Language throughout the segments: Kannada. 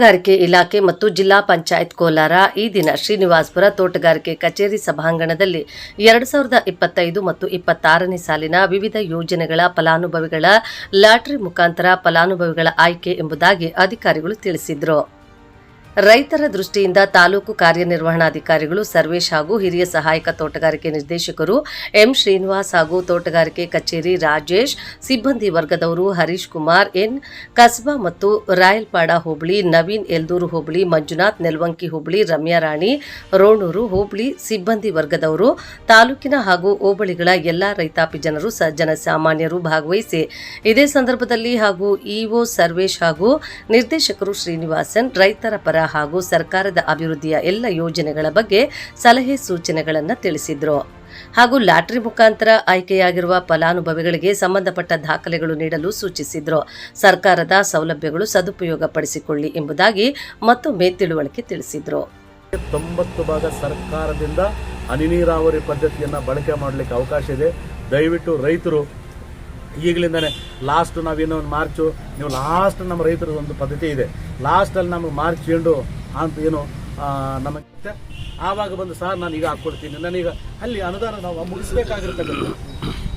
ತೋಟಗಾರಿಕೆ ಇಲಾಖೆ ಮತ್ತು ಜಿಲ್ಲಾ ಪಂಚಾಯತ್ ಕೋಲಾರ ಈ ದಿನ ಶ್ರೀನಿವಾಸಪುರ ತೋಟಗಾರಿಕೆ ಕಚೇರಿ ಸಭಾಂಗಣದಲ್ಲಿ ಎರಡು ಸಾವಿರದ ಇಪ್ಪತ್ತೈದು ಮತ್ತು ಇಪ್ಪತ್ತಾರನೇ ಸಾಲಿನ ವಿವಿಧ ಯೋಜನೆಗಳ ಫಲಾನುಭವಿಗಳ ಲಾಟರಿ ಮುಖಾಂತರ ಫಲಾನುಭವಿಗಳ ಆಯ್ಕೆ ಎಂಬುದಾಗಿ ಅಧಿಕಾರಿಗಳು ತಿಳಿಸಿದರು. ರೈತರ ದೃಷ್ಟಿಯಿಂದ ತಾಲೂಕು ಕಾರ್ಯನಿರ್ವಹಣಾಧಿಕಾರಿಗಳು, ಸರ್ವೇಶ್ ಹಾಗೂ ಹಿರಿಯ ಸಹಾಯಕ ತೋಟಗಾರಿಕೆ ನಿರ್ದೇಶಕರು ಎಂ ಶ್ರೀನಿವಾಸ್ ಹಾಗೂ ತೋಟಗಾರಿಕೆ ಕಚೇರಿ ರಾಜೇಶ್, ಸಿಬ್ಬಂದಿ ವರ್ಗದವರು ಹರೀಶ್ ಕುಮಾರ್, ಎನ್ ಕಸ್ಬಾ ಮತ್ತು ರಾಯಲ್ಪಾಡ ಹೋಬಳಿ, ನವೀನ್ ಎಲ್ದೂರು ಹೋಬಳಿ, ಮಂಜುನಾಥ್ ನೆಲವಂಕಿ ಹೋಬಳಿ, ರಮ್ಯಾ ರಾಣಿ, ರೋಣೂರು ಹೋಬಳಿ, ಸಿಬ್ಬಂದಿ ವರ್ಗದವರು, ತಾಲೂಕಿನ ಹಾಗೂ ಹೋಬಳಿಗಳ ಎಲ್ಲಾ ರೈತಾಪಿ ಜನರು ಜನಸಾಮಾನ್ಯರು ಭಾಗವಹಿಸಿ. ಇದೇ ಸಂದರ್ಭದಲ್ಲಿ ಹಾಗೂ ಇಒ ಸರ್ವೇಶ್ ಹಾಗೂ ನಿರ್ದೇಶಕರು ಶ್ರೀನಿವಾಸನ್, ರೈತರ ಪರ ಹಾಗೂ ಸರ್ಕಾರದ ಅಭಿವೃದ್ಧಿಯ ಎಲ್ಲ ಯೋಜನೆಗಳ ಬಗ್ಗೆ ಸಲಹೆ ಸೂಚನೆಗಳನ್ನು ತಿಳಿಸಿದ್ರು. ಹಾಗೂ ಲಾಟರಿ ಮುಖಾಂತರ ಆಯ್ಕೆಯಾಗಿರುವ ಫಲಾನುಭವಿಗಳಿಗೆ ಸಂಬಂಧಪಟ್ಟ ದಾಖಲೆಗಳು ನೀಡಲು ಸೂಚಿಸಿದ್ರು. ಸರ್ಕಾರದ ಸೌಲಭ್ಯಗಳು ಸದುಪಯೋಗ ಪಡಿಸಿಕೊಳ್ಳಿ ಎಂಬುದಾಗಿ ಮತ್ತೊಮ್ಮೆ ತಿಳುವಳಿಕೆ ತಿಳಿಸಿದ್ರು. ತೊಂಬತ್ತು ಭಾಗ ಸರ್ಕಾರದಿಂದ ಹನಿ ನೀರಾವರಿ ಪದ್ಧತಿಯನ್ನು ಬಳಕೆ ಮಾಡಲಿಕ್ಕೆ ಅವಕಾಶ ಇದೆ. ದಯವಿಟ್ಟು ರೈತರು ಈಗಲಿಂದನೇ ಲಾಸ್ಟ್ ನಾವೇನೋ ಒಂದು ಮಾರ್ಚು, ನೀವು ಲಾಸ್ಟ್ ನಮ್ಮ ರೈತರ ಒಂದು ಪದ್ಧತಿ ಇದೆ. ಲಾಸ್ಟಲ್ಲಿ ನಮಗೆ ಮಾರ್ಚ್ ಎಂಡು ಅಂತ ಏನು ನಮಗೆ ಆವಾಗ ಬಂದು ಸರ್, ನಾನು ಈಗ ಹಾಕ್ಕೊಡ್ತೀನಿ. ನಾನೀಗ ಅಲ್ಲಿ ಅನುದಾನ ನಾವು ಮುಗಿಸ್ಬೇಕಾಗಿರ್ತಕ್ಕಂಥದ್ದು.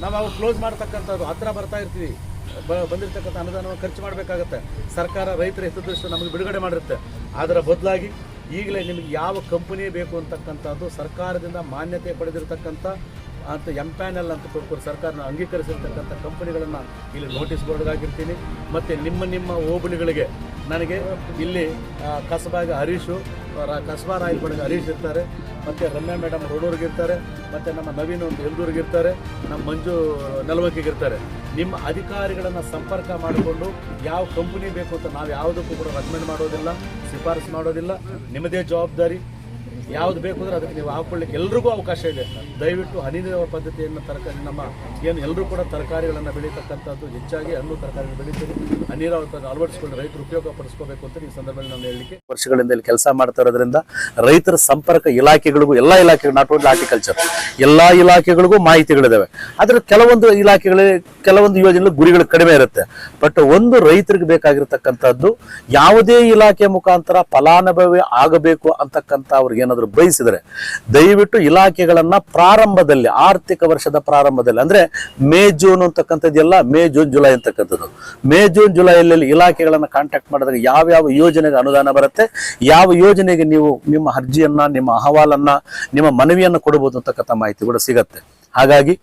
ನಾವು ಅವಾಗ ಕ್ಲೋಸ್ ಮಾಡ್ತಕ್ಕಂಥದ್ದು, ಹತ್ರ ಬರ್ತಾ ಇರ್ತೀವಿ. ಬಂದಿರತಕ್ಕಂಥ ಅನುದಾನವನ್ನು ಖರ್ಚು ಮಾಡಬೇಕಾಗತ್ತೆ. ಸರ್ಕಾರ, ರೈತರ ಹಿತದೃಷ್ಟಿ ನಮಗೆ ಬಿಡುಗಡೆ ಮಾಡಿರುತ್ತೆ. ಅದರ ಬದಲಾಗಿ ಈಗಲೇ ನಿಮಗೆ ಯಾವ ಕಂಪನಿ ಬೇಕು ಅಂತಕ್ಕಂಥದ್ದು ಸರ್ಕಾರದಿಂದ ಮಾನ್ಯತೆ ಪಡೆದಿರತಕ್ಕಂಥ ಅಂತ ಎಂ ಪ್ಯಾನೆಲ್ ಅಂತ ಕೊಟ್ಟು ಸರ್ಕಾರನ ಅಂಗೀಕರಿಸಿರ್ತಕ್ಕಂಥ ಕಂಪನಿಗಳನ್ನು ಇಲ್ಲಿ ನೋಟಿಸ್ ಬೋರ್ಡ್ ಹಾಕಿರ್ತೀನಿ ಮತ್ತು ನಿಮ್ಮ ನಿಮ್ಮ ಓಬಳಿಗಳಿಗೆ ನನಗೆ ಇಲ್ಲಿ ಕಸಬಾಗ ಹರೀಶು ಕಸಬಾ ರಾಯಲ್ಪಡೆಗೆ ಹರೀಶ್ ಇರ್ತಾರೆ. ಮತ್ತು ರಮ್ಯಾ ಮೇಡಮ್ ರೋಡೂರಿಗೆ ಇರ್ತಾರೆ. ಮತ್ತು ನಮ್ಮ ನವೀನ್ ಒಂದು ಎಲ್ದೂರಿಗೆ ಇರ್ತಾರೆ. ನಮ್ಮ ಮಂಜು ನೆಲವಂಕಿಗೆ ಇರ್ತಾರೆ. ನಿಮ್ಮ ಅಧಿಕಾರಿಗಳನ್ನು ಸಂಪರ್ಕ ಮಾಡಿಕೊಂಡು ಯಾವ ಕಂಪನಿ ಬೇಕು ಅಂತ ನಾವು ಯಾವುದಕ್ಕೂ ಕೂಡ ರೆಕಮೆಂಡ್ ಮಾಡೋದಿಲ್ಲ, ಶಿಫಾರಸು ಮಾಡೋದಿಲ್ಲ. ನಿಮ್ಮದೇ ಜವಾಬ್ದಾರಿ. ಯಾವ್ದು ಬೇಕು ಅಂದ್ರೆ ಅದಕ್ಕೆ ನೀವು ಹಾಕೊಳ್ಳಿಕ್ಕೆ ಎಲ್ರಿಗೂ ಅವಕಾಶ ಇದೆ. ದಯವಿಟ್ಟು ಹನಿ ನೀರಾವರಿ ಪದ್ಧತಿಯನ್ನು ತರಕಾರಿ ನಮ್ಮ ಏನು ಎಲ್ಲರೂ ಕೂಡ ತರಕಾರಿಗಳನ್ನು ಬೆಳೀತಕ್ಕಂಥದ್ದು ಹೆಚ್ಚಾಗಿ ಹಣ್ಣು ತರಕಾರಿಗಳು ಬೆಳೀತೀವಿ. ಹನಿ ಅಳವಡಿಸಿಕೊಂಡು ರೈತರು ಉಪಯೋಗ ಪಡಿಸ್ಕೋಬೇಕು ಅಂತ ಈ ಸಂದರ್ಭದಲ್ಲಿ ನಾನು ಹೇಳಲಿಕ್ಕೆ ವರ್ಷಗಳಿಂದ ಇಲ್ಲಿ ಕೆಲಸ ಮಾಡ್ತಾ ಇರೋದ್ರಿಂದ ರೈತರ ಸಂಪರ್ಕ ಇಲಾಖೆಗಳಿಗೂ ಎಲ್ಲ ಇಲಾಖೆಗಳು ನಾಟ್ ಓನ್ಲಿ ಹಾರ್ಟಿಕಲ್ಚರ್ ಎಲ್ಲಾ ಇಲಾಖೆಗಳಿಗೂ ಮಾಹಿತಿಗಳಿದಾವೆ. ಆದರೆ ಕೆಲವೊಂದು ಇಲಾಖೆಗಳಿಗೆ ಕೆಲವೊಂದು ಯೋಜನೆಗಳು ಗುರಿಗಳು ಕಡಿಮೆ ಇರುತ್ತೆ. ಬಟ್ ಒಂದು ರೈತರಿಗೆ ಬೇಕಾಗಿರ್ತಕ್ಕಂಥದ್ದು ಯಾವುದೇ ಇಲಾಖೆ ಮುಖಾಂತರ ಫಲಾನುಭವಿ ಆಗಬೇಕು ಅಂತಕ್ಕಂಥ ಅವ್ರಿಗೆ ಏನಾದ್ರು ಬಯಸಿದರೆ ದಯವಿಟ್ಟು ಇಲಾಖೆಗಳನ್ನ ಪ್ರಾರಂಭದಲ್ಲಿ, ಆರ್ಥಿಕ ವರ್ಷದ ಪ್ರಾರಂಭದಲ್ಲಿ, ಅಂದ್ರೆ ಮೇ, ಜೂನ್ ಅಂತಕ್ಕಂಥದ್ದೆಲ್ಲ, ಮೇ, ಜೂನ್, ಜುಲೈ ಅಂತಕ್ಕಂಥದ್ದು. ಮೇ, ಜೂನ್ ಜುಲೈಯಲ್ಲಿ ಇಲಾಖೆಗಳನ್ನ ಕಾಂಟ್ಯಾಕ್ಟ್ ಮಾಡಿದಾಗ ಯಾವ್ಯಾವ ಯೋಜನೆಗೆ ಅನುದಾನ ಬರುತ್ತೆ, ಯಾವ ಯೋಜನೆಗೆ ನೀವು ನಿಮ್ಮ ಅರ್ಜಿಯನ್ನ, ನಿಮ್ಮ ಅಹವಾಲನ್ನ, ನಿಮ್ಮ ಮನವಿಯನ್ನು ಕೊಡಬಹುದು ಅಂತಕ್ಕಂಥ ಮಾಹಿತಿ ಕೂಡ ಸಿಗತ್ತೆ. ಹಾಗಾಗಿ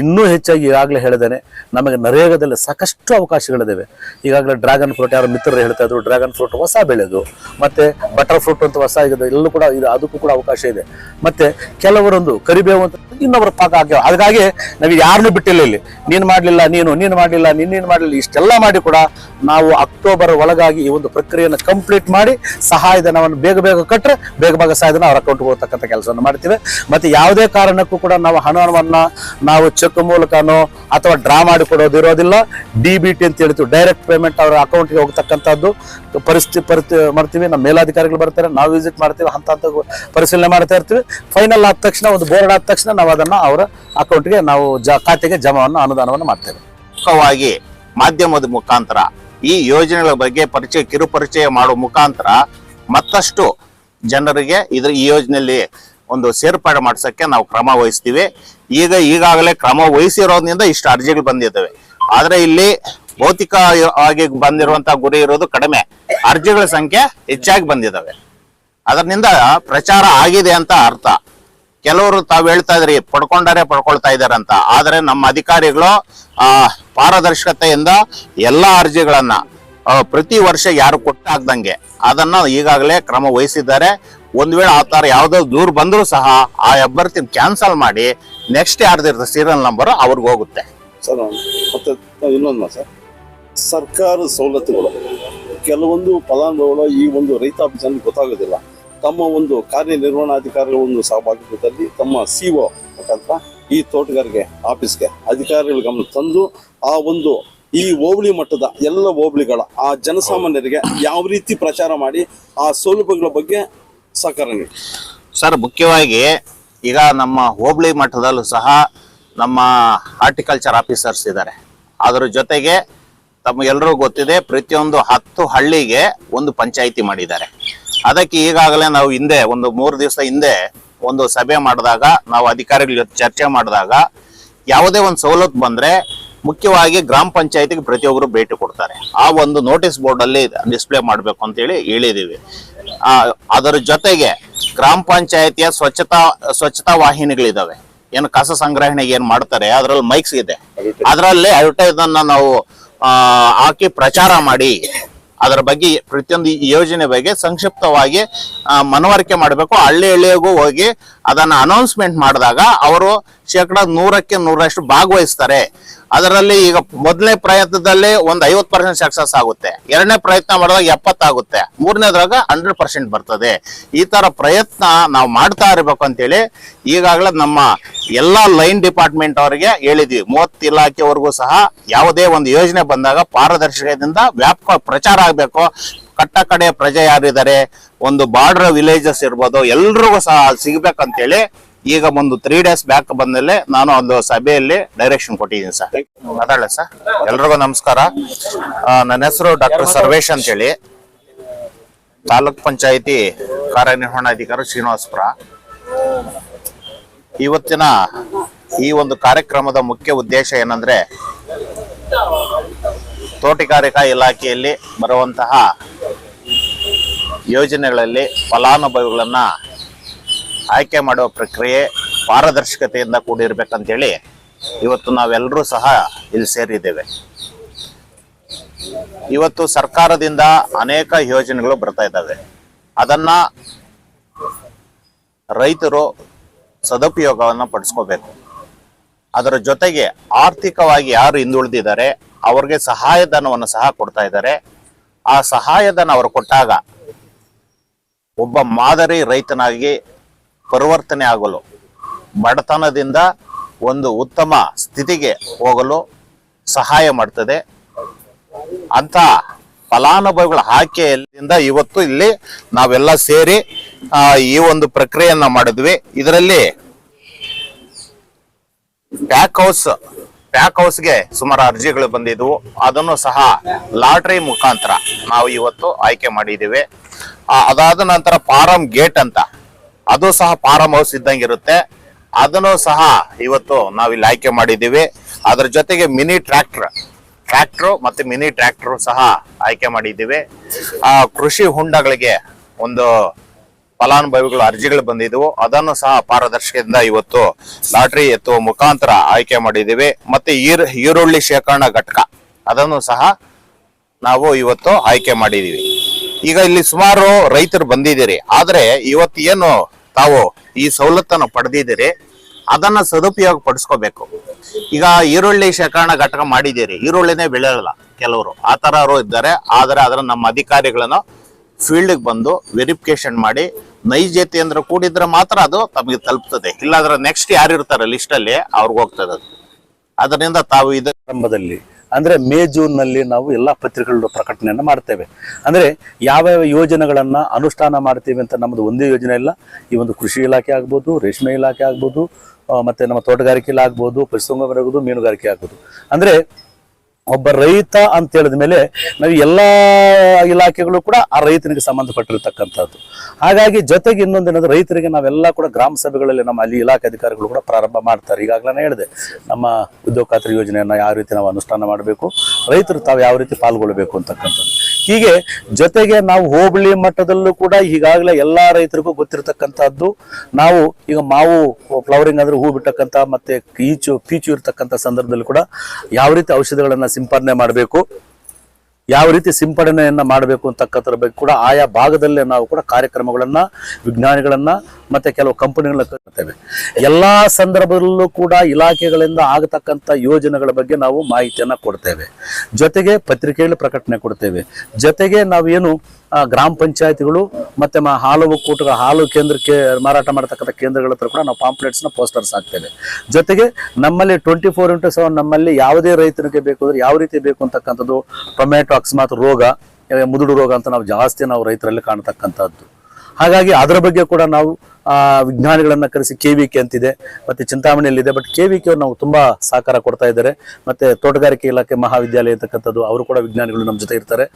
ಇನ್ನೂ ಹೆಚ್ಚಾಗಿ ಈಗಾಗಲೇ ಹೇಳಿದ್ದೇನೆ, ನಮಗೆ ನರೇಗಾದಲ್ಲಿ ಸಾಕಷ್ಟು ಅವಕಾಶಗಳಿದ್ದಾವೆ ಈಗಾಗಲೇ ಡ್ರ್ಯಾಗನ್ ಫ್ರೂಟ್ ಯಾರು ಮಿತ್ರರು ಹೇಳ್ತಾ ಇದ್ರು, ಡ್ರ್ಯಾಗನ್ ಫ್ರೂಟ್ ಹೊಸ ಬೆಳೆದು, ಮತ್ತು ಬಟರ್ ಫ್ರೂಟ್ ಅಂತ ಹೊಸ ಆಗಿದೆ ಎಲ್ಲೂ ಕೂಡ ಇದು ಅದಕ್ಕೂ ಕೂಡ ಅವಕಾಶ ಇದೆ. ಮತ್ತು ಕೆಲವರೊಂದು ಕರಿಬೇವು ಅಂತ ಇನ್ನೊಬ್ಬರ ಪಾಕ ಹಾಕ್ಯಾವ. ಹಾಗಾಗಿ ನಾವು ಯಾರನ್ನೂ ಬಿಟ್ಟಿಲ್ಲ ಇಲ್ಲಿ. ನೀನು ಮಾಡಲಿಲ್ಲ, ನೀನು ನೀನು ಮಾಡಲಿಲ್ಲ ನೀನು ಮಾಡಲಿಲ್ಲ, ಇಷ್ಟೆಲ್ಲ ಮಾಡಿ ಕೂಡ ನಾವು ಅಕ್ಟೋಬರ್ ಒಳಗಾಗಿ ಈ ಒಂದು ಪ್ರಕ್ರಿಯೆಯನ್ನು ಕಂಪ್ಲೀಟ್ ಮಾಡಿ ಸಹಾಯಧನವನ್ನು ಬೇಗ ಬೇಗ ಕಟ್ಟರೆ ಬೇಗ ಬೇಗ ಸಹಾಯಧನ ಅವ್ರ ಅಕೌಂಟ್ಗೆ ಹೋಗ್ತಕ್ಕಂಥ ಕೆಲಸವನ್ನು ಮಾಡ್ತೀವಿ. ಮತ್ತು ಯಾವುದೇ ಕಾರಣಕ್ಕೂ ಕೂಡ ನಾವು ಹಣವನ್ನ ನಾವು ಚೆಕ್ ಮೂಲಕನೋ ಅಥವಾ ಡ್ರಾ ಮಾಡಿ ಕೊಡೋದು ಇರೋದಿಲ್ಲ. ಡಿ ಬಿ ಟಿ ಅಂತ ಹೇಳ್ತೀವಿ ಡೈರೆಕ್ಟ್ ಪೇಮೆಂಟ್ ಅವರ ಅಕೌಂಟ್ಗೆ ಹೋಗ್ತಕ್ಕಂಥದ್ದು. ಪರಿಸ್ಥಿತಿ ಪರಿಸ್ಥಿತಿ ಮಾಡ್ತೀವಿ, ನಮ್ಮ ಮೇಲಾಧಿಕಾರಿಗಳು ಬರ್ತಾರೆ, ನಾವು ವಿಸಿಟ್ ಮಾಡ್ತೀವಿ, ಹಂತ ಹಂತ ಪರಿಶೀಲನೆ ಮಾಡ್ತಾ ಇರ್ತೀವಿ. ಫೈನಲ್ ಆದ ತಕ್ಷಣ, ಒಂದು ಬೋರ್ಡ್ ಆದ ತಕ್ಷಣ ನಾವು ಅದನ್ನು ಅವರ ಅಕೌಂಟ್ಗೆ ನಾವು ಜ ಖಾತೆಗೆ ಜಮಾವನ್ನು, ಅನುದಾನವನ್ನು ಮಾಡ್ತೇವೆ. ಮುಖವಾಗಿ ಮಾಧ್ಯಮದ ಮುಖಾಂತರ, ಈ ಯೋಜನೆಗಳ ಬಗ್ಗೆ ಪರಿಚಯ, ಕಿರುಪರಿಚಯ ಮಾಡುವ ಮುಖಾಂತರ ಮತ್ತಷ್ಟು ಜನರಿಗೆ ಇದ್ರ ಈ ಯೋಜನೆಯಲ್ಲಿ ಒಂದು ಸೇರ್ಪಡೆ ಮಾಡ್ಸಕ್ಕೆ ನಾವು ಕ್ರಮ ವಹಿಸ್ತೀವಿ. ಈಗ ಈಗಾಗಲೇ ಕ್ರಮ ವಹಿಸಿರೋದ್ರಿಂದ ಇಷ್ಟು ಅರ್ಜಿಗಳು ಬಂದಿದ್ದಾವೆ. ಆದರೆ ಇಲ್ಲಿ ಭೌತಿಕ ಆಗಿ ಗುರಿ ಇರೋದು ಕಡಿಮೆ. ಅರ್ಜಿಗಳ ಸಂಖ್ಯೆ ಹೆಚ್ಚಾಗಿ ಬಂದಿದ್ದಾವೆ. ಅದರಿಂದ ಪ್ರಚಾರ ಆಗಿದೆ ಅಂತ ಅರ್ಥ. ಕೆಲವರು ತಾವು ಹೇಳ್ತಾ ಇದ್ರಿ, ಪಡ್ಕೊಂಡಾರೆ ಪಡ್ಕೊಳ್ತಾ ಇದಾರಂತ ಆದರೆ ನಮ್ಮ ಅಧಿಕಾರಿಗಳು ಪಾರದರ್ಶಕತೆಯಿಂದ ಎಲ್ಲಾ ಅರ್ಜಿಗಳನ್ನ ಪ್ರತಿ ವರ್ಷ ಯಾರು ಕೊಟ್ಟಾಗ್ದಂಗೆ ಅದನ್ನ ಈಗಾಗಲೇ ಕ್ರಮ ವಹಿಸಿದ್ದಾರೆ. ಒಂದ್ ವೇಳೆ ಆ ತರ ಯಾವ್ದೋ ದೂರ ಬಂದರೂ ಸಹ ಆ ಅಭ್ಯರ್ಥಿನ ಕ್ಯಾನ್ಸಲ್ ಮಾಡಿ ನೆಕ್ಸ್ಟ್ ಯಾರ್ದಿರ್ತದೆ ಸೀರಿಯಲ್ ನಂಬರ್ ಅವ್ರಿಗೆ ಹೋಗುತ್ತೆ. ಸರ್ ಮತ್ತೆ ಇನ್ನೊಂದು ಮಾತು ಸರ್. ಸವಲತ್ತುಗಳು. ಕೆಲವೊಂದು ಫಲಾನುಭವಿಗಳು ಈ ಒಂದು ರೈತಾಪಿ ಜನರಿಗೆ ಗೊತ್ತಾಗೋದಿಲ್ಲ. ತಮ್ಮ ಒಂದು ಕಾರ್ಯನಿರ್ವಹಣಾಧಿಕಾರಿಗಳ ಒಂದು ಸಹಭಾಗಿತ್ವದಲ್ಲಿ ತಮ್ಮ ಸಿ ಒ ಮುಖಾಂತರ ಈ ತೋಟಗಾರಿಕೆ ಆಫೀಸ್ಗೆ ಅಧಿಕಾರಿಗಳ ಗಮನ ತಂದು ಆ ಒಂದು ಈ ಹೋಬಳಿ ಮಟ್ಟದ ಎಲ್ಲ ಹೋಬಳಿಗಳ, ಆ ಜನಸಾಮಾನ್ಯರಿಗೆ ಯಾವ ರೀತಿ ಪ್ರಚಾರ ಮಾಡಿ ಆ ಸೌಲಭ್ಯಗಳ ಬಗ್ಗೆ ಸಹಕಾರ ಸರ್, ಮುಖ್ಯವಾಗಿ ಈಗ ನಮ್ಮ ಹೋಬಳಿ ಮಟ್ಟದಲ್ಲೂ ಸಹ ನಮ್ಮ ಹಾರ್ಟಿಕಲ್ಚರ್ ಆಫೀಸರ್ಸ್ ಇದ್ದಾರೆ. ಅದರ ಜೊತೆಗೆ ತಮಗೆಲ್ಲರಿಗೂ ಗೊತ್ತಿದೆ, ಪ್ರತಿಯೊಂದು ಹತ್ತು ಹಳ್ಳಿಗೆ ಒಂದು ಪಂಚಾಯಿತಿ ಮಾಡಿದ್ದಾರೆ. ಅದಕ್ಕೆ ಈಗಾಗಲೇ ನಾವು ಹಿಂದೆ, ಒಂದು ಮೂರು ದಿವಸ ಹಿಂದೆ ಒಂದು ಸಭೆ ಮಾಡಿದಾಗ, ನಾವು ಅಧಿಕಾರಿಗಳ ಜೊತೆ ಚರ್ಚೆ ಮಾಡಿದಾಗ, ಯಾವುದೇ ಒಂದು ಸವಲತ್ತು ಬಂದರೆ ಮುಖ್ಯವಾಗಿ ಗ್ರಾಮ ಪಂಚಾಯತಿಗೆ ಪ್ರತಿಯೊಬ್ಬರು ಭೇಟಿ ಕೊಡ್ತಾರೆ. ಆ ಒಂದು ನೋಟಿಸ್ ಬೋರ್ಡಲ್ಲಿ ಡಿಸ್ಪ್ಲೇ ಮಾಡಬೇಕು ಅಂತೇಳಿ ಹೇಳಿದ್ದೀವಿ. ಅದರ ಜೊತೆಗೆ ಗ್ರಾಮ ಪಂಚಾಯತಿಯ ಸ್ವಚ್ಛತಾ ಸ್ವಚ್ಛತಾ ವಾಹಿನಿಗಳಿದಾವೆ. ಏನು ಕಸ ಸಂಗ್ರಹಣೆಗೆ ಏನ್ ಮಾಡ್ತಾರೆ, ಅದ್ರಲ್ಲಿ ಮೈಕ್ಸ್ ಇದೆ. ಅದರಲ್ಲಿ ಅಡ್ವರ್ಟೈಸ್ ಅನ್ನ ನಾವು ಹಾಕಿ ಪ್ರಚಾರ ಮಾಡಿ, ಅದರ ಬಗ್ಗೆ ಪ್ರತಿಯೊಂದು ಯೋಜನೆ ಬಗ್ಗೆ ಸಂಕ್ಷಿಪ್ತವಾಗಿ ಮನವರಿಕೆ ಮಾಡಬೇಕು. ಹಳ್ಳಿ ಹಳ್ಳಿಗೂ ಹೋಗಿ ಅದನ್ನ ಅನೌನ್ಸ್ಮೆಂಟ್ ಮಾಡಿದಾಗ ಅವರು ಶೇಕಡ ನೂರಕ್ಕೆ ನೂರಷ್ಟು ಭಾಗವಹಿಸ್ತಾರೆ. ಅದರಲ್ಲಿ ಈಗ ಮೊದಲನೇ ಪ್ರಯತ್ನದಲ್ಲಿ ಒಂದು ಐವತ್ ಪರ್ಸೆಂಟ್ ಸಕ್ಸಸ್ ಆಗುತ್ತೆ. ಎರಡನೇ ಪ್ರಯತ್ನ ಮಾಡಿದಾಗ ಎಪ್ಪತ್ತಾಗುತ್ತೆ. ಮೂರನೇದ್ರಾಗ ಹಂಡ್ರೆಡ್ ಪರ್ಸೆಂಟ್ ಬರ್ತದೆ. ಈ ತರ ಪ್ರಯತ್ನ ನಾವು ಮಾಡ್ತಾ ಇರಬೇಕು ಅಂತೇಳಿ ಈಗಾಗಲೇ ನಮ್ಮ ಎಲ್ಲಾ ಲೈನ್ ಡಿಪಾರ್ಟ್ಮೆಂಟ್ ಅವರಿಗೆ ಹೇಳಿದ್ವಿ. ಮೂವತ್ತು ಇಲಾಖೆವರೆಗೂ ಸಹ ಯಾವುದೇ ಒಂದು ಯೋಜನೆ ಬಂದಾಗ ಪಾರದರ್ಶಕದಿಂದ ವ್ಯಾಪಕ ಪ್ರಚಾರ ಆಗಬೇಕು. ಕಟ್ಟ ಕಡೆ ಪ್ರಜೆ ಯಾರಿದ್ದಾರೆ, ಒಂದು ಬಾರ್ಡರ್ ವಿಲೇಜಸ್ ಇರ್ಬೋದು, ಎಲ್ರಿಗೂ ಸಹ ಸಿಗ್ಬೇಕಂತೇಳಿ ಈಗ ಒಂದು ತ್ರೀ ಡೇಸ್ ಬ್ಯಾಕ್ ಬಂದಲ್ಲಿ ನಾನು ಒಂದು ಸಭೆಯಲ್ಲಿ ಡೈರೆಕ್ಷನ್ ಕೊಟ್ಟಿದ್ದೀನಿ ಸರ್ ಮಾತಾಡಲ ಸರ್ ಎಲ್ರಿಗೂ ನಮಸ್ಕಾರ. ನನ್ನ ಹೆಸರು ಡಾಕ್ಟರ್ ಸರ್ವೇಶ್ ಅಂತೇಳಿ. ತಾಲೂಕ್ ಪಂಚಾಯಿತಿ ಕಾರ್ಯನಿರ್ವಹಣಾಧಿಕಾರಿ ಶ್ರೀನಿವಾಸಪುರ. ಇವತ್ತಿನ ಈ ಒಂದು ಕಾರ್ಯಕ್ರಮದ ಮುಖ್ಯ ಉದ್ದೇಶ ಏನಂದ್ರೆ ತೋಟಗಾರಿಕಾ ಇಲಾಖೆಯಲ್ಲಿ ಬರುವಂತಹ ಯೋಜನೆಗಳಲ್ಲಿ ಫಲಾನುಭವಿಗಳನ್ನ ಆಯ್ಕೆ ಮಾಡುವ ಪ್ರಕ್ರಿಯೆ ಪಾರದರ್ಶಕತೆಯಿಂದ ಕೂಡಿರ್ಬೇಕಂತೇಳಿ ಇವತ್ತು ನಾವೆಲ್ಲರೂ ಸಹ ಇಲ್ಲಿ ಸೇರಿದ್ದೇವೆ. ಇವತ್ತು ಸರ್ಕಾರದಿಂದ ಅನೇಕ ಯೋಜನೆಗಳು ಬರ್ತಾ ಇದ್ದಾವೆ. ಅದನ್ನ ರೈತರು ಸದುಪಯೋಗವನ್ನ ಪಡಿಸ್ಕೋಬೇಕು. ಅದರ ಜೊತೆಗೆ ಆರ್ಥಿಕವಾಗಿ ಯಾರು ಹಿಂದುಳಿದಿದ್ದಾರೆ, ಅವ್ರಿಗೆ ಸಹಾಯಧನವನ್ನು ಸಹ ಕೊಡ್ತಾ ಇದ್ದಾರೆ. ಆ ಸಹಾಯಧನ ಅವರು ಕೊಟ್ಟಾಗ ಒಬ್ಬ ಮಾದರಿ ರೈತನಾಗಿ ಪರಿವರ್ತನೆ ಆಗಲು, ಬಡತನದಿಂದ ಒಂದು ಉತ್ತಮ ಸ್ಥಿತಿಗೆ ಹೋಗಲು ಸಹಾಯ ಮಾಡ್ತದೆ. ಅಂತ ಫಲಾನುಭವಿಗಳ ಆಯ್ಕೆಯಿಂದ ಇವತ್ತು ಇಲ್ಲಿ ನಾವೆಲ್ಲ ಸೇರಿ ಈ ಒಂದು ಪ್ರಕ್ರಿಯೆಯನ್ನ ಮಾಡಿದ್ವಿ. ಇದರಲ್ಲಿ ಪ್ಯಾಕ್ ಹೌಸ್, ಪ್ಯಾಕ್ ಹೌಸ್ಗೆ ಸುಮಾರು ಅರ್ಜಿಗಳು ಬಂದಿದ್ವು. ಅದನ್ನು ಸಹ ಲಾಟ್ರಿ ಮುಖಾಂತರ ನಾವು ಇವತ್ತು ಆಯ್ಕೆ ಮಾಡಿದ್ದೀವಿ. ಅದಾದ ನಂತರ ಫಾರಂ ಗೇಟ್ ಅಂತ ಅದು ಸಹ ಫಾರಂ ಹೌಸ್ ಇದ್ದಂಗಿರುತ್ತೆ. ಅದನ್ನು ಸಹ ಇವತ್ತು ನಾವು ಇಲ್ಲಿ ಆಯ್ಕೆ ಮಾಡಿದ್ದೀವಿ. ಅದ್ರ ಜೊತೆಗೆ ಮಿನಿ ಟ್ರ್ಯಾಕ್ಟರ್, ಟ್ರ್ಯಾಕ್ಟ್ರು ಮತ್ತೆ ಮಿನಿ ಟ್ರ್ಯಾಕ್ಟ್ರು ಸಹ ಆಯ್ಕೆ ಮಾಡಿದ್ದೀವಿ. ಆ ಕೃಷಿ ಹುಂಡಗಳಿಗೆ ಒಂದು ಫಲಾನುಭವಿಗಳು ಅರ್ಜಿಗಳು ಬಂದಿದ್ದವು. ಅದನ್ನು ಸಹ ಪಾರದರ್ಶಕದಿಂದ ಇವತ್ತು ಲಾಟ್ರಿ ಎತ್ತುವ ಮುಖಾಂತರ ಆಯ್ಕೆ ಮಾಡಿದ್ದೀವಿ. ಮತ್ತೆ ಈರ್, ಈರುಳ್ಳಿ ಶೇಖರಣಾ ಘಟಕ, ಅದನ್ನು ಸಹ ನಾವು ಇವತ್ತು ಆಯ್ಕೆ ಮಾಡಿದ್ದೀವಿ. ಈಗ ಇಲ್ಲಿ ಸುಮಾರು ರೈತರು ಬಂದಿದ್ದೀರಿ. ಆದರೆ ಇವತ್ತು ಏನು ತಾವು ಈ ಸವಲತ್ತನ್ನು ಪಡೆದಿದ್ದೀರಿ, ಅದನ್ನ ಸದುಪಯೋಗ ಪಡಿಸ್ಕೋಬೇಕು. ಈಗ ಈರುಳ್ಳಿ ಶೇಖರಣಾ ಘಟಕ ಮಾಡಿದ್ದೀರಿ, ಈರುಳ್ಳಿನೇ ಬೆಳೆಯಲ್ಲ ಕೆಲವರು. ಆ ಥರರು ಇದ್ದಾರೆ, ಆದರೆ ಅದರ ನಮ್ಮ ಅಧಿಕಾರಿಗಳನ್ನು ಫೀಲ್ಡ್ಗೆ ಬಂದು ವೆರಿಫಿಕೇಶನ್ ಮಾಡಿ ನೈಜತೆಯಿಂದ ಕೂಡಿದ್ರೆ ಮಾತ್ರ ಅದು ತಮಗೆ ತಲುಪ್ತದೆ. ಇಲ್ಲಾಂದ್ರೆ ನೆಕ್ಸ್ಟ್ ಯಾರು ಇರ್ತಾರೆ ಲಿಸ್ಟ್ ಅಲ್ಲಿ, ಅವ್ರಿಗೆ ಹೋಗ್ತದೆ ಅದು. ಅದರಿಂದ ತಾವು ಇದೇ ಅಂದ್ರೆ ಮೇ, ಜೂನ್ನಲ್ಲಿ ನಾವು ಎಲ್ಲಾ ಪತ್ರಿಕೆಗಳ ಪ್ರಕಟಣೆಯನ್ನು ಮಾಡ್ತೇವೆ. ಅಂದ್ರೆ ಯಾವ ಯೋಜನೆಗಳನ್ನ ಅನುಷ್ಠಾನ ಮಾಡ್ತೀವಿ ಅಂತ ನಮ್ಮದು ಒಂದೇ ಯೋಜನೆ ಇಲ್ಲ. ಈ ಒಂದು ಕೃಷಿ ಇಲಾಖೆ ಆಗ್ಬೋದು, ರೇಷ್ಮೆ ಇಲಾಖೆ ಆಗ್ಬೋದು ಮತ್ತೆ ನಮ್ಮ ತೋಟಗಾರಿಕೆ ಇಲ್ಲ ಆಗ್ಬೋದು, ಪಶುಸಂಗೋಪನೆ ಆಗ್ಬೋದು ಮೀನುಗಾರಿಕೆ ಆಗ್ಬೋದು. ಅಂದ್ರೆ ಒಬ್ಬ ರೈತ ಅಂತ ಹೇಳಿದ ಮೇಲೆ ನಾವು ಎಲ್ಲ ಇಲಾಖೆಗಳು ಕೂಡ ಆ ರೈತನಿಗೆ ಸಂಬಂಧಪಟ್ಟಿರ್ತಕ್ಕಂಥದ್ದು. ಹಾಗಾಗಿ ಜೊತೆಗೆ ಇನ್ನೊಂದು ಏನಂದ್ರೆ ರೈತರಿಗೆ ನಾವೆಲ್ಲ ಕೂಡ ಗ್ರಾಮ ಸಭೆಗಳಲ್ಲಿ ನಮ್ಮ ಅಲ್ಲಿ ಇಲಾಖೆ ಅಧಿಕಾರಿಗಳು ಕೂಡ ಪ್ರಾರಂಭ ಮಾಡ್ತಾರೆ. ಈಗಾಗಲೇ ಹೇಳಿದೆ, ನಮ್ಮ ಉದ್ಯೋಗ ಖಾತ್ರಿ ಯೋಜನೆಯನ್ನು ಯಾವ ರೀತಿ ನಾವು ಅನುಷ್ಠಾನ ಮಾಡಬೇಕು, ರೈತರು ತಾವು ಯಾವ ರೀತಿ ಪಾಲ್ಗೊಳ್ಬೇಕು ಅಂತಕ್ಕಂಥದ್ದು. ಹೀಗೆ ಜೊತೆಗೆ ನಾವು ಹೋಬಳಿ ಮಟ್ಟದಲ್ಲೂ ಕೂಡ ಈಗಾಗಲೇ ಎಲ್ಲ ರೈತರಿಗೂ ಗೊತ್ತಿರತಕ್ಕಂಥದ್ದು. ನಾವು ಈಗ ಮಾವು ಫ್ಲವರಿಂಗ್ ಅಂದ್ರೆ ಹೂ ಬಿಟ್ಟಕ್ಕಂಥ ಮತ್ತೆ ಈಚು ಪೀಚು ಇರತಕ್ಕಂಥ ಸಂದರ್ಭದಲ್ಲಿ ಕೂಡ ಯಾವ ರೀತಿ ಔಷಧಿಗಳನ್ನು ಸಿಂಪಡಣೆ ಮಾಡಬೇಕು. ಯಾವ ರೀತಿ ಸಿಂಪಡಣೆಯನ್ನು ಮಾಡಬೇಕು ಅಂತಕ್ಕಂಥದ್ರ ಬಗ್ಗೆ ಕೂಡ ಆಯಾ ಭಾಗದಲ್ಲೇ ನಾವು ಕೂಡ ಕಾರ್ಯಕ್ರಮಗಳನ್ನು, ವಿಜ್ಞಾನಿಗಳನ್ನ ಮತ್ತೆ ಕೆಲವು ಕಂಪನಿಗಳನ್ನ ಕರ್ತೇವೆ ಎಲ್ಲಾ ಸಂದರ್ಭದಲ್ಲೂ ಕೂಡ ಇಲಾಖೆಗಳಿಂದ ಆಗತಕ್ಕಂಥ ಯೋಜನೆಗಳ ಬಗ್ಗೆ ನಾವು ಮಾಹಿತಿಯನ್ನ ಕೊಡ್ತೇವೆ. ಜೊತೆಗೆ ಪತ್ರಿಕೆಯಲ್ಲಿ ಪ್ರಕಟಣೆ ಕೊಡ್ತೇವೆ. ಜೊತೆಗೆ ನಾವೇನು ಗ್ರಾಮ ಪಂಚಾಯತಿಗಳು ಮತ್ತೆ ಹಾಲು ಒಕ್ಕೂಟ ಹಾಲು ಕೇಂದ್ರಕ್ಕೆ ಮಾರಾಟ ಮಾಡತಕ್ಕಂಥ ಕೇಂದ್ರಗಳ ಹತ್ರ ಕೂಡ ನಾವು ಪಾಂಪ್ಲೆಟ್ಸ್ನ ಪೋಸ್ಟರ್ಸ್ ಹಾಕ್ತೇವೆ. ಜೊತೆಗೆ ನಮ್ಮಲ್ಲಿ ಟ್ವೆಂಟಿ ಫೋರ್ ಇಂಟು ಸೆವೆನ್ ನಮ್ಮಲ್ಲಿ ಯಾವುದೇ ರೈತನಿಗೆ ಬೇಕು ಯಾವ ರೀತಿ ಬೇಕು ಅಂತಕ್ಕಂಥದ್ದು ಟೊಮೆಟೊ ಅಕಸ್ಮಾತ್ ರೋಗ ಮುದುಡು ರೋಗ ಅಂತ ನಾವು ಜಾಸ್ತಿ ನಾವು ರೈತರಲ್ಲಿ ಕಾಣತಕ್ಕಂಥದ್ದು. ಹಾಗಾಗಿ ಅದರ ಬಗ್ಗೆ ಕೂಡ ನಾವು ವಿಜ್ಞಾನಿಗಳನ್ನ ಕರೆಸಿ ಕೆ ವಿ ಕೆ ಅಂತಿದೆ. ಮತ್ತೆ ಚಿಂತಾಮಣಿಯಲ್ಲಿದೆ ಬಟ್ ಕೆ ವಿ ಕೆ ನಾವು ತುಂಬಾ ಸಹಕಾರ ಕೊಡ್ತಾ ಇದ್ದಾರೆ. ಮತ್ತೆ ತೋಟಗಾರಿಕೆ ಇಲಾಖೆ ಮಹಾವಿದ್ಯಾಲಯ ಇರ್ತಕ್ಕಂಥದ್ದು ಅವರು ಕೂಡ ವಿಜ್ಞಾನಿಗಳು ನಮ್ಮ ಜೊತೆ ಇರ್ತಾರೆ.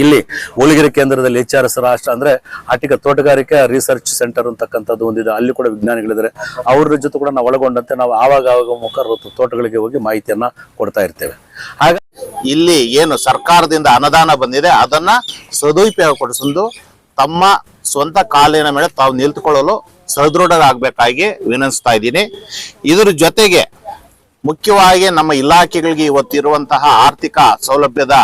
ಇಲ್ಲಿ ಉಳಿಗಿರಿ ಕೇಂದ್ರದಲ್ಲಿ ಎಚ್ ಆರ್ ಎಸ್ ರಾಷ್ಟ್ರ ಅಂದ್ರೆ ಆಟಿಕ ತೋಟಗಾರಿಕೆ ರಿಸರ್ಚ್ ಸೆಂಟರ್ ಅಂತಕ್ಕಂಥದ್ದು ಒಂದಿದೆ. ಅಲ್ಲಿ ಕೂಡ ವಿಜ್ಞಾನಿಗಳಿದ್ದಾರೆ. ಅವ್ರ ಜೊತೆ ಕೂಡ ನಾವು ಒಳಗೊಂಡಂತೆ ನಾವು ಆವಾಗ ಆವಾಗ ಮುಖ ತೋಟಗಳಿಗೆ ಹೋಗಿ ಮಾಹಿತಿಯನ್ನ ಕೊಡ್ತಾ ಇರ್ತೇವೆ. ಹಾಗ ಇಲ್ಲಿ ಏನು ಸರ್ಕಾರದಿಂದ ಅನುದಾನ ಬಂದಿದೆ, ಅದನ್ನ ಸದುಪಯೋಗಪಡಿಸಲು ತಮ್ಮ ಸ್ವಂತ ಕಾಲಿನ ಮೇಲೆ ತಾವು ನಿಂತುಕೊಳ್ಳಲು ಸದೃಢರಾಗಬೇಕಾಗಿ ವಿನಂತಿಸ್ತಾ ಇದ್ದೀನಿ. ಇದರ ಜೊತೆಗೆ ಮುಖ್ಯವಾಗಿ ನಮ್ಮ ಇಲಾಖೆಗಳಿಗೆ ಇವತ್ತಿರುವಂತಹ ಆರ್ಥಿಕ ಸೌಲಭ್ಯದ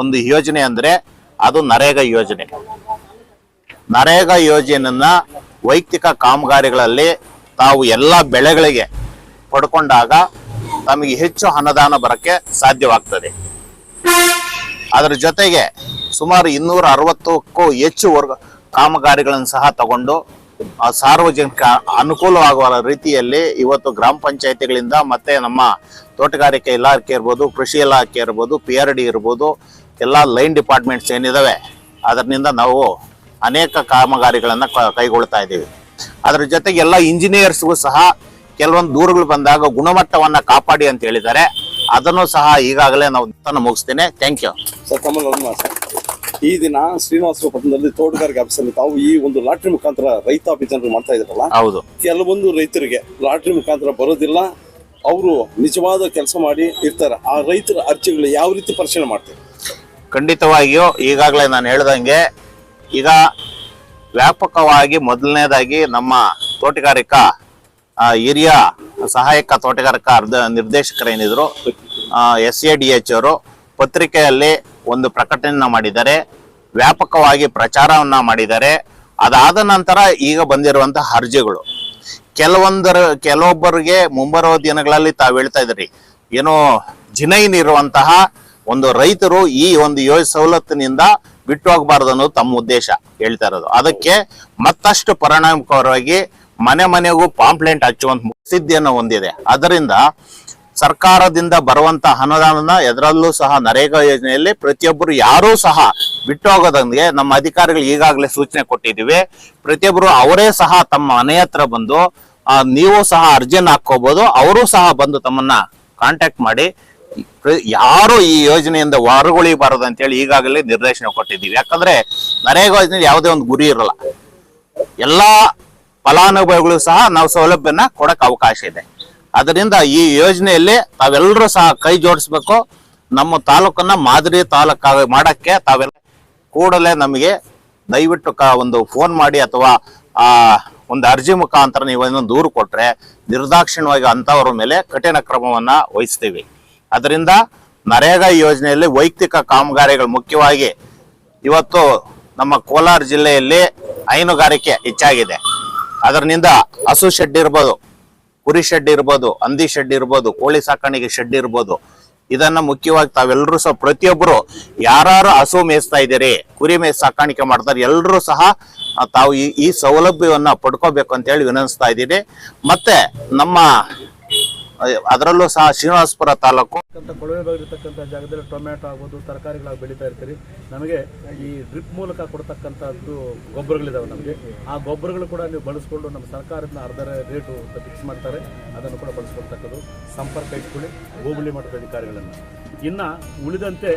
ಒಂದು ಯೋಜನೆ ಅಂದ್ರೆ ಅದು ನರೇಗಾ ಯೋಜನೆ. ನರೇಗಾ ಯೋಜನೆಯನ್ನ ವೈಯಕ್ತಿಕ ಕಾಮಗಾರಿಗಳಲ್ಲಿ ತಾವು ಎಲ್ಲ ಬೆಳೆಗಳಿಗೆ ಪಡ್ಕೊಂಡಾಗ ತಮಗೆ ಹೆಚ್ಚು ಅನುದಾನ ಬರಕ್ಕೆ ಸಾಧ್ಯವಾಗ್ತದೆ. ಅದರ ಜೊತೆಗೆ ಸುಮಾರು ಇನ್ನೂರ ಅರವತ್ತಕ್ಕೂ ಹೆಚ್ಚು ವರ್ಗ ಕಾಮಗಾರಿಗಳನ್ನು ಸಹ ತಗೊಂಡು ಸಾರ್ವಜನಿಕ ಅನುಕೂಲವಾಗುವ ರೀತಿಯಲ್ಲಿ ಇವತ್ತು ಗ್ರಾಮ ಪಂಚಾಯತಿಗಳಿಂದ ಮತ್ತೆ ನಮ್ಮ ತೋಟಗಾರಿಕೆ ಇಲಾಖೆ ಇರ್ಬೋದು, ಕೃಷಿ ಇಲಾಖೆ ಇರ್ಬೋದು ಪಿ ಆರ್ ಡಿ ಇರ್ಬೋದು ಎಲ್ಲ ಲೈನ್ ಡಿಪಾರ್ಟ್ಮೆಂಟ್ಸ್ ಏನಿದಾವೆ ಅದರಿಂದ ನಾವು ಅನೇಕ ಕಾಮಗಾರಿಗಳನ್ನು ಕೈಗೊಳ್ತಾ ಇದ್ದೀವಿ. ಅದರ ಜೊತೆಗೆ ಎಲ್ಲ ಇಂಜಿನಿಯರ್ಸ್ಗೂ ಸಹ ಕೆಲವೊಂದು ದೂರುಗಳು ಬಂದಾಗ ಗುಣಮಟ್ಟವನ್ನ ಕಾಪಾಡಿ ಅಂತ ಹೇಳಿದ್ದಾರೆ. ಅದನ್ನು ಸಹ ಈಗಾಗಲೇ ನಾವು ತನ್ನ ಮುಗಿಸ್ತೇನೆ. ಥ್ಯಾಂಕ್ ಯು ಸರ್ ಕಮಲ್ ಈ ದಿನ ಶ್ರೀನಿವಾಸ ಪಟ್ಟಣದಲ್ಲಿ ತೋಟಗಾರಿಕೆ ಆಫೀಸಲ್ಲಿ ತಾವು ಈ ಒಂದು ಲಾಟ್ರಿ ಮುಖಾಂತರ ರೈತಾಪಿ ಜನರು ಮಾಡ್ತಾ ಇದ್ರಲ್ಲ ಹೌದು. ಕೆಲವೊಂದು ರೈತರಿಗೆ ಲಾಟ್ರಿ ಮುಖಾಂತರ ಬರೋದಿಲ್ಲ ಅವರು ನಿಜವಾದ ಕೆಲಸ ಮಾಡಿ ಇರ್ತಾರೆ. ಆ ರೈತರ ಅರ್ಜಿಗಳು ಯಾವ ರೀತಿ ಪರಿಶೀಲನೆ ಮಾಡ್ತಾರೆ? ಖಂಡಿತವಾಗಿಯೂ ಈಗಾಗಲೇ ನಾನು ಹೇಳ್ದಂಗೆ ಈಗ ವ್ಯಾಪಕವಾಗಿ ಮೊದಲನೇದಾಗಿ ನಮ್ಮ ತೋಟಗಾರಿಕಾ ಹಿರಿಯ ಸಹಾಯಕ ತೋಟಗಾರಿಕಾ ಅರ್ಧ ನಿರ್ದೇಶಕರೇನಿದ್ರು ಎಸ್ ಎ ಡಿ ಎಚ್ ಅವರು ಪತ್ರಿಕೆಯಲ್ಲಿ ಒಂದು ಪ್ರಕಟಣೆಯನ್ನು ಮಾಡಿದ್ದಾರೆ, ವ್ಯಾಪಕವಾಗಿ ಪ್ರಚಾರವನ್ನ ಮಾಡಿದ್ದಾರೆ. ಅದಾದ ನಂತರ ಈಗ ಬಂದಿರುವಂತಹ ಅರ್ಜಿಗಳು. ಕೆಲವೊಂದರ, ಕೆಲವೊಬ್ಬರಿಗೆ ಮುಂಬರುವ ದಿನಗಳಲ್ಲಿ ತಾವು ಹೇಳ್ತಾ ಇದ್ರಿ ಏನೋ ಜಿನೈನ್ ಇರುವಂತಹ ಒಂದು ರೈತರು ಈ ಒಂದು ಯೋಜ ಸವಲತ್ತಿನಿಂದ ಬಿಟ್ಟು ಹೋಗಬಾರ್ದು ಅನ್ನೋದು ತಮ್ಮ ಉದ್ದೇಶ ಹೇಳ್ತಾ ಇರೋದು. ಅದಕ್ಕೆ ಮತ್ತಷ್ಟು ಪರಿಣಾಮಕಾರವಾಗಿ ಮನೆ ಮನೆಗೂ ಪಾಂಪ್ಲೆಂಟ್ ಹಚ್ಚುವಂತ ಸಿದ್ಧಿಯನ್ನು ಹೊಂದಿದೆ. ಅದರಿಂದ ಸರ್ಕಾರದಿಂದ ಬರುವಂತ ಅನುದಾನನ ಎದರಲ್ಲೂ ಸಹ ನರೇಗಾ ಯೋಜನೆಯಲ್ಲಿ ಪ್ರತಿಯೊಬ್ಬರು ಯಾರೂ ಸಹ ಬಿಟ್ಟು ಹೋಗೋದಂಗೆ ನಮ್ಮ ಅಧಿಕಾರಿಗಳು ಈಗಾಗಲೇ ಸೂಚನೆ ಕೊಟ್ಟಿದ್ದೀವಿ. ಪ್ರತಿಯೊಬ್ಬರು ಅವರೇ ಸಹ ತಮ್ಮ ಮನೆ ಹತ್ರ ಬಂದು ನೀವು ಸಹ ಅರ್ಜಿಯನ್ನು ಹಾಕೋಬಹುದು ಅವರು ಸಹ ಬಂದು ತಮ್ಮನ್ನ ಕಾಂಟ್ಯಾಕ್ಟ್ ಮಾಡಿ ಯಾರು ಈ ಯೋಜನೆಯಿಂದ ಹೊರಗುಳಿಬಾರದು ಅಂತೇಳಿ ಈಗಾಗಲೇ ನಿರ್ದೇಶನ ಕೊಟ್ಟಿದ್ದೀವಿ. ಯಾಕಂದ್ರೆ ನರೇಗಾ ಯೋಜನೆ ಯಾವುದೇ ಒಂದು ಗುರಿ ಇರಲ್ಲ. ಎಲ್ಲಾ ಫಲಾನುಭವಿಗಳು ಸಹ ನಾವು ಸೌಲಭ್ಯನ ಕೊಡಕ್ ಅವಕಾಶ ಇದೆ. ಅದರಿಂದ ಈ ಯೋಜನೆಯಲ್ಲಿ ತಾವೆಲ್ಲರೂ ಸಹ ಕೈ ಜೋಡಿಸ್ಬೇಕು. ನಮ್ಮ ತಾಲೂಕನ್ನ ಮಾದರಿ ತಾಲೂಕಾಗಿ ಮಾಡಕ್ಕೆ ತಾವೆಲ್ಲ ಕೂಡಲೇ ನಮಗೆ ದಯವಿಟ್ಟು ಒಂದು ಫೋನ್ ಮಾಡಿ ಅಥವಾ, ಆ, ಒಂದು ಅರ್ಜಿ ಮುಖಾಂತರ ನೀವು ಇನ್ನೊಂದು ದೂರು ಕೊಟ್ರೆ ನಿರ್ದಾಕ್ಷಿಣ್ಯವಾಗಿ ಅಂತವರ ಮೇಲೆ ಕಠಿಣ ಕ್ರಮವನ್ನ ವಹಿಸ್ತೀವಿ. ಅದರಿಂದ ನರೇಗಾ ಯೋಜನೆಯಲ್ಲಿ ವೈಯಕ್ತಿಕ ಕಾಮಗಾರಿಗಳು ಮುಖ್ಯವಾಗಿ ಇವತ್ತು ನಮ್ಮ ಕೋಲಾರ ಜಿಲ್ಲೆಯಲ್ಲಿ ಹೈನುಗಾರಿಕೆ ಹೆಚ್ಚಾಗಿದೆ. ಅದರಿಂದ ಹಸು ಶೆಡ್ ಇರ್ಬೋದು, ಕುರಿ ಶೆಡ್ ಇರ್ಬೋದು, ಹಂದಿ ಶೆಡ್ ಇರ್ಬೋದು, ಕೋಳಿ ಸಾಕಾಣಿಕೆ ಶೆಡ್ ಇರ್ಬೋದು, ಇದನ್ನ ಮುಖ್ಯವಾಗಿ ತಾವೆಲ್ಲರೂ ಸಹ ಪ್ರತಿಯೊಬ್ಬರು ಯಾರು ಹಸು ಮೇಯಿಸ್ತಾ ಇದ್ದೀರಿ, ಕುರಿ ಮೇಯ್ ಸಾಕಾಣಿಕೆ ಮಾಡ್ತಾರೆ, ಎಲ್ಲರೂ ಸಹ ತಾವು ಈ ಈ ಸೌಲಭ್ಯವನ್ನ ಪಡ್ಕೋಬೇಕು ಅಂತ ಹೇಳಿ ವಿನಂತಿಸ್ತಾ ಇದ್ದೀನಿ ಮತ್ತೆ ನಮ್ಮ ಅದರಲ್ಲೂ ಸಹ ಶ್ರೀನಿವಾಸಪುರ ತಾಲೂಕು. ಕೊಳವೆ ಬಗಿರ್ತಕ್ಕಂಥ ಜಾಗದಲ್ಲಿ ಟೊಮ್ಯಾಟೊ ಆಗ್ಬೋದು ತರಕಾರಿಗಳಾಗಿ ಬೆಳೀತಾ ಇರ್ತೀರಿ. ನಮಗೆ ಈ ಡ್ರಿಪ್ ಮೂಲಕ ಕೊಡ್ತಕ್ಕಂಥದ್ದು ಗೊಬ್ಬರಗಳಿದಾವೆ ನಮಗೆ. ಆ ಗೊಬ್ಬರಗಳು ಕೂಡ ನೀವು ಬಳಸ್ಕೊಂಡು ನಮ್ಮ ಸರ್ಕಾರದಿಂದ ಅರ್ಧ ರೇಟು ಫಿಕ್ಸ್ ಮಾಡ್ತಾರೆ. ಅದನ್ನು ಕೂಡ ಬಳಸ್ಕೊಳ್ತಕ್ಕದ್ದು. ಸಂಪರ್ಕ ಇಟ್ಕೊಳ್ಳಿ, ಹೋಬಳಿ ಮಟ್ಟದ ಅಧಿಕಾರಿಗಳನ್ನು ಇನ್ನು ಉಳಿದಂತೆ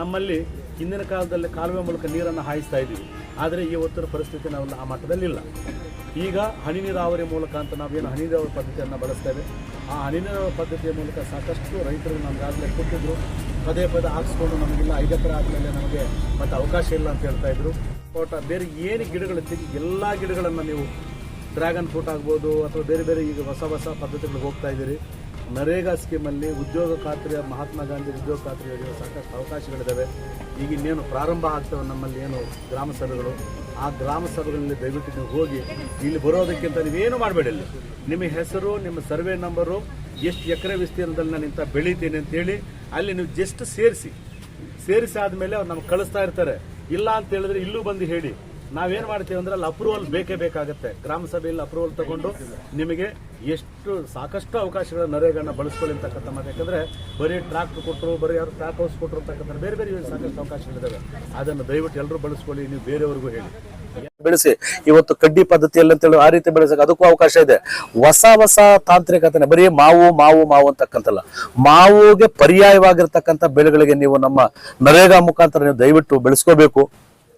ನಮ್ಮಲ್ಲಿ ಹಿಂದಿನ ಕಾಲದಲ್ಲಿ ಕಾಲುವೆ ಮೂಲಕ ನೀರನ್ನು ಹಾಯಿಸ್ತಾ ಇದ್ದೀವಿ. ಆದರೆ ಇವತ್ತಿನ ಪರಿಸ್ಥಿತಿ ನಾವು ಆ ಮಟ್ಟದಲ್ಲಿಲ್ಲ. ಈಗ ಹನಿ ನೀರಾವರಿ ಮೂಲಕ ಅಂತ ನಾವೇನು ಹನಿ ನೀರಾವರಿ ಪದ್ಧತಿಯನ್ನು ಬಳಸ್ತೇವೆ ಆ ಹನಿ ನೀರಾವರಿ ಪದ್ಧತಿಯ ಮೂಲಕ ಸಾಕಷ್ಟು ರೈತರು ನಮಗಾಗಲೇ ಕೊಟ್ಟಿದ್ದರು ಪದೇ ಪದೇ ಹಾಕಿಸ್ಕೊಂಡು ನಮಗಿಲ್ಲ. ಐದು ಎಕರೆ ಆದಮೇಲೆ ನಮಗೆ ಮತ್ತೆ ಅವಕಾಶ ಇಲ್ಲ ಅಂತ ಹೇಳ್ತಾ ಇದ್ರು. ತೋಟ ಬೇರೆ ಏನು ಗಿಡಗಳು ತೆಗಿ ಎಲ್ಲ ಗಿಡಗಳನ್ನು ನೀವು ಡ್ರ್ಯಾಗನ್ ಫ್ರೂಟ್ ಆಗ್ಬೋದು ಅಥವಾ ಬೇರೆ ಬೇರೆ ಈಗ ಹೊಸ ಹೊಸ ಪದ್ಧತಿಗಳಿಗೆ ಹೋಗ್ತಾ ಇದ್ದೀರಿ. ನರೇಗಾ ಸ್ಕೀಮಲ್ಲಿ ಉದ್ಯೋಗ ಖಾತ್ರಿಯ ಮಹಾತ್ಮ ಗಾಂಧಿ ಉದ್ಯೋಗ ಖಾತ್ರಿ ಯೋಜನೆ ಸಾಕಷ್ಟು ಅವಕಾಶಗಳಿದ್ದಾವೆ ಈಗ ಇನ್ನೇನು ಪ್ರಾರಂಭ ಆಗ್ತವೆ ನಮ್ಮಲ್ಲಿ ಏನು ಗ್ರಾಮ ಸಭೆಗಳು. ಆ ಗ್ರಾಮ ಸಭೆಗಳಲ್ಲಿ ದಯವಿಟ್ಟು ನೀವು ಹೋಗಿ ಇಲ್ಲಿ ಬರೋದಕ್ಕಿಂತ ನೀವೇನು ಮಾಡಬೇಡಿ ಇಲ್ಲಿ. ನಿಮ್ಮ ಹೆಸರು, ನಿಮ್ಮ ಸರ್ವೆ ನಂಬರು, ಎಷ್ಟು ಎಕರೆ ವಿಸ್ತೀರ್ಣದಲ್ಲಿ ನಾನು ಇಂಥ ಬೆಳೀತೀನಿ ಅಂತೇಳಿ ಅಲ್ಲಿ ನೀವು ಜಸ್ಟ್ ಸೇರಿಸಿ. ಸೇರಿಸಿ ಆದಮೇಲೆ ಅವ್ರು ನಮ್ಗೆ ಕಳಿಸ್ತಾ ಇರ್ತಾರೆ. ಇಲ್ಲ ಅಂತ ಹೇಳಿದ್ರೆ ಇಲ್ಲೂ ಬಂದು ಹೇಳಿ. ನಾವೇನ್ ಮಾಡ್ತೀವಿ ಅಂದ್ರೆ ಅಲ್ಲಿ ಅಪ್ರೂವಲ್ ಬೇಕೇ ಬೇಕಾಗುತ್ತೆ. ಗ್ರಾಮ ಸಭೆಯಲ್ಲಿ ಅಪ್ರೂವಲ್ ತಗೊಂಡು ನಿಮಗೆ ಎಷ್ಟು ಸಾಕಷ್ಟು ಅವಕಾಶಗಳ ನರೇಗಳನ್ನ ಬಳಸ್ಕೊಳ್ಳಿ ಅಂತಕ್ಕಂಥ ಮಾತು. ಯಾಕಂದ್ರೆ ಬರೀ ಟ್ರಾಕ್ಟರ್ ಕೊಟ್ಟರು ಬರೀ ಯಾರು ಟ್ರಾಕ್ ಹೌಸ್ ಕೊಟ್ಟರು ಅಂತಕ್ಕಂಥ ಬೇರೆ ಬೇರೆ ಸಾಕಷ್ಟು ಅವಕಾಶಗಳಿದ್ದಾವೆ ಅದನ್ನು ದಯವಿಟ್ಟು ಎಲ್ಲರೂ ಬಳಸ್ಕೊಳ್ಳಿ, ನೀವು ಬೇರೆಯವ್ರಿಗೂ ಹೇಳಿ. ಬೆಳೆಸಿ. ಇವತ್ತು ಕಡ್ಡಿ ಪದ್ಧತಿಯಲ್ಲಿ ಅಂತೇಳಿ ಆ ರೀತಿ ಬೆಳೆಸಕ್ಕೆ ಅದಕ್ಕೂ ಅವಕಾಶ ಇದೆ. ಹೊಸ ಹೊಸ ತಾಂತ್ರಿಕತೆ ಬರೀ ಮಾವು ಮಾವು ಮಾವು ಅಂತಕ್ಕಂಥಲ್ಲ. ಮಾವುಗೆ ಪರ್ಯಾಯವಾಗಿರ್ತಕ್ಕಂಥ ಬೆಳೆಗಳಿಗೆ ನೀವು ನಮ್ಮ ನರೇಗಾ ಮುಖಾಂತರ ನೀವು ದಯವಿಟ್ಟು ಬೆಳೆಸ್ಕೋಬೇಕು.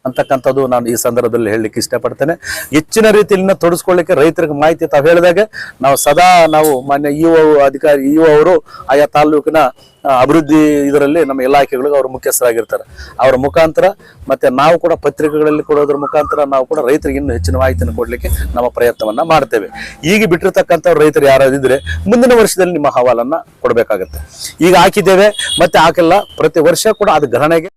ಅಂತಕ್ಕಂಥದ್ದು ನಾನು ಈ ಸಂದರ್ಭದಲ್ಲಿ ಹೇಳಲಿಕ್ಕೆ ಇಷ್ಟಪಡ್ತೇನೆ. ಹೆಚ್ಚಿನ ರೀತಿಯಲ್ಲಿ ತೊಡಸ್ಕೊಳ್ಳಿಕ್ಕೆ ರೈತರಿಗೆ ಮಾಹಿತಿ ತಾವು ಹೇಳಿದಾಗೆ, ನಾವು ಸದಾ ನಾವು ಮಾನ್ಯ ಇ ಅಧಿಕಾರಿ ಇ ಅವರು ಆಯಾ ತಾಲೂಕಿನ ಅಭಿವೃದ್ಧಿ ಇದರಲ್ಲಿ ನಮ್ಮ ಇಲಾಖೆಗಳಿಗೆ ಅವರು ಮುಖ್ಯಸ್ಥರಾಗಿರ್ತಾರೆ. ಅವರ ಮುಖಾಂತರ ಮತ್ತೆ ನಾವು ಕೂಡ ಪತ್ರಿಕೆಗಳಲ್ಲಿ ಕೊಡೋದ್ರ ಮುಖಾಂತರ ನಾವು ಕೂಡ ರೈತರಿಗೆ ಇನ್ನೂ ಹೆಚ್ಚಿನ ಮಾಹಿತಿಯನ್ನು ಕೊಡಲಿಕ್ಕೆ ನಮ್ಮ ಪ್ರಯತ್ನವನ್ನ ಮಾಡ್ತೇವೆ. ಈಗ ಬಿಟ್ಟಿರ್ತಕ್ಕಂಥ ರೈತರು ಯಾರಾದಿದ್ರೆ ಮುಂದಿನ ವರ್ಷದಲ್ಲಿ ನಿಮ್ಮ ಅಹವಾಲನ್ನ ಕೊಡಬೇಕಾಗತ್ತೆ. ಈಗ ಹಾಕಿದ್ದೇವೆ, ಮತ್ತೆ ಹಾಕಿಲ್ಲ, ಪ್ರತಿ ವರ್ಷ ಕೂಡ ಅದು ಗ್ರಹಣೆಗೆ